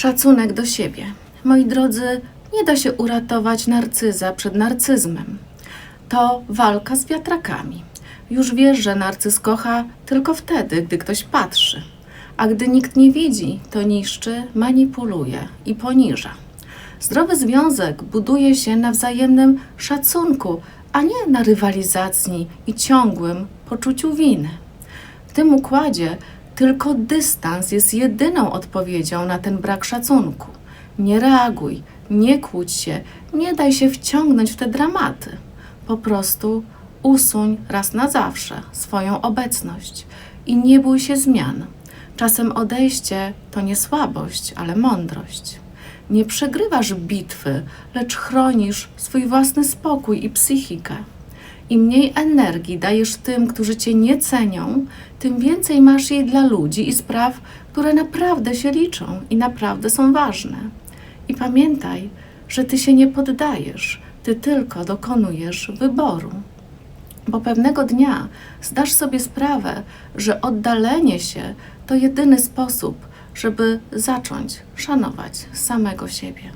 Szacunek do siebie. Moi drodzy, nie da się uratować narcyza przed narcyzmem. To walka z wiatrakami. Już wiesz, że narcyz kocha tylko wtedy, gdy ktoś patrzy. A gdy nikt nie widzi, to niszczy, manipuluje i poniża. Zdrowy związek buduje się na wzajemnym szacunku, a nie na rywalizacji i ciągłym poczuciu winy. W tym układzie tylko dystans jest jedyną odpowiedzią na ten brak szacunku. Nie reaguj, nie kłóć się, nie daj się wciągnąć w te dramaty. Po prostu usuń raz na zawsze swoją obecność i nie bój się zmian. Czasem odejście to nie słabość, ale mądrość. Nie przegrywasz bitwy, lecz chronisz swój własny spokój i psychikę. Im mniej energii dajesz tym, którzy cię nie cenią, tym więcej masz jej dla ludzi i spraw, które naprawdę się liczą i naprawdę są ważne. I pamiętaj, że ty się nie poddajesz, ty tylko dokonujesz wyboru. Bo pewnego dnia zdasz sobie sprawę, że oddalenie się to jedyny sposób, żeby zacząć szanować samego siebie.